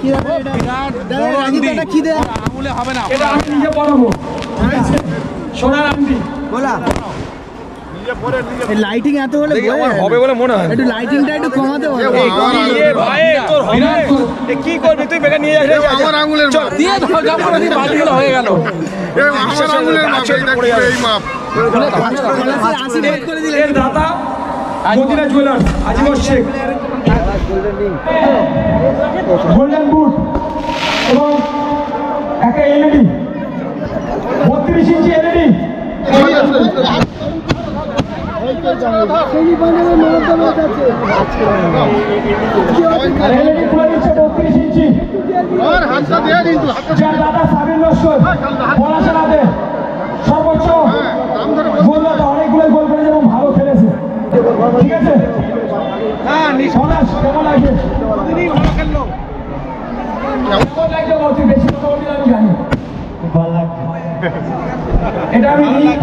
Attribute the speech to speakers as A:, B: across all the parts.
A: কি দাদা এটা
B: বড়
A: রাজীব
B: আন্টি।
A: কি দেয়?
B: আঙুলে হবে না।
C: এটা আমি নিজে পড়াবো সোনার আন্টি
A: বলা। লাইটিং এত হলে
D: হবে বলে মনে হয়।
A: একটু লাইটিংটা একটু কমাতে
D: হবে। কি করবি? তুই বেকার নিয়ে যাস।
E: আমার আঙুলের মাপ।
B: দিয়ে দাও যখন ওই বালতিগুলো হয়ে গেল।
E: আমার আঙুলের মাপ এই দেখো এই মাপ?
C: Data Madina jewellers Azimur Sheikh. Golden boot এবং একটা এলইডি বত্রিশ ইঞ্চি এলইডি সর্বোচ্চ। গোলদাতা অনেকগুলো গোল করেছে এবং ভালো খেলেছে। ঠিক আছে? এটা আমি নিই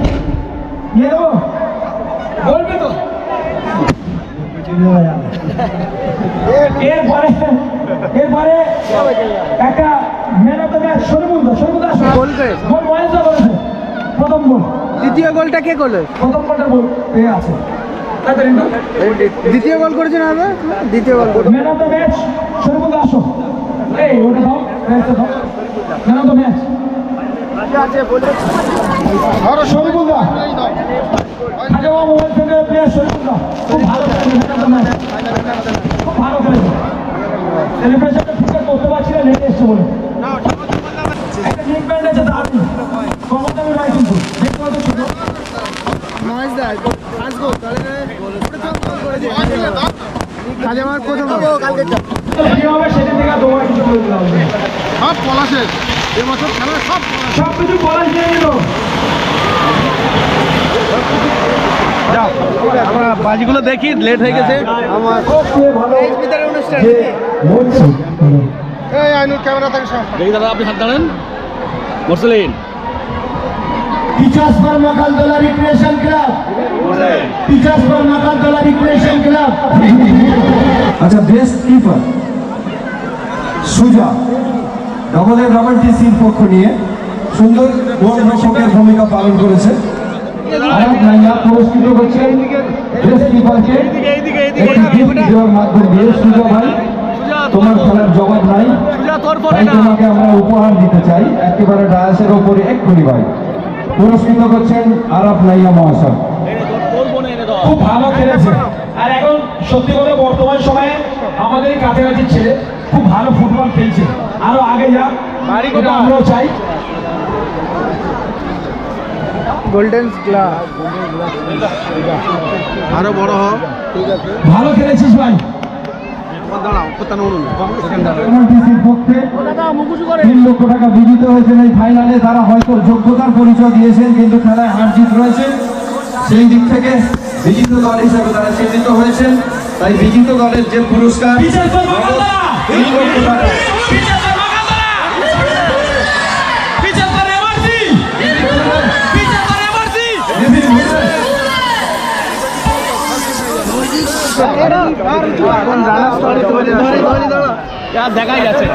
C: দেবো বলবে তো। এরপরে এরপরে একটা man of the match
A: goal
C: Mahendra করেছে প্রথম গোল
A: দ্বিতীয় গোলটা কে করল?
C: প্রথম গোলটা গোল আছে।
A: দ্বিতীয় বল করেছে না দ্বিতীয় বল করে
C: ম্যান ম্যাচ দাস এই ম্যাচ মোবাইল খুব ভালো করতে পারছি না, লেগে এসছে বলে।
A: মহেশ তাহলে প্রথম
C: দিলাম।
E: সব পলাশের। এবছর খেলা সব
C: কিছু
B: আমরা বাজিগুলো দেখি লেট হয়ে গেছে।
C: ভালো
A: অনুষ্ঠান।
E: এই আইনুর ক্যামেরা থেকে সব।
B: দেখি দাদা আপনি হাত দাঁড়ান। Mursalin
C: teachers for Makaltala recreation club teachers for Makaltala recreation club
F: আচ্ছা বেস্ট কিপার সুজা ডবল এ ডাবল টিসির পক্ষ নিয়ে সুন্দর গোলরক্ষকের ভূমিকা পালন করেছে।
C: আরাম নাইয়া পুরস্কৃত করছেন বেস্ট কিপারকে একটি গিফট দেওয়ার মাধ্যম দিয়ে সুজা ভাই তোমার খেলার জবাব নাই। তাই তোমাকে আমরা উপহার দিতে চাই। একেবারে ডায়াসের ওপরে এক্ষুনি ভাই। পুরস্কৃত করছেন আরাফ নাইয়া মহাশয় খুব ভালো খেলেছে। আর এখন সত্যি করে বর্তমান সময়ে আমাদের কাছাকাছি ছেলে খুব ভালো ফুটবল খেলছে। আরও আগে যাক আমরাও চাই।
A: গোল্ডেন গ্লাস
E: আরও বড় হোক
C: ভালো খেলেছিস ভাই।
F: তিন লক্ষ টাকা বিজিত হয়েছেন এই ফাইনালে। তারা হয়তো যোগ্যতার পরিচয় দিয়েছেন কিন্তু খেলায় হার জিত রয়েছে সেই দিক থেকে বিজিত দল হিসাবে তারা চিহ্নিত হয়েছেন। তাই বিজিত দলের যে পুরস্কার তিন লক্ষ টাকা
B: দেখাই যাচ্ছে।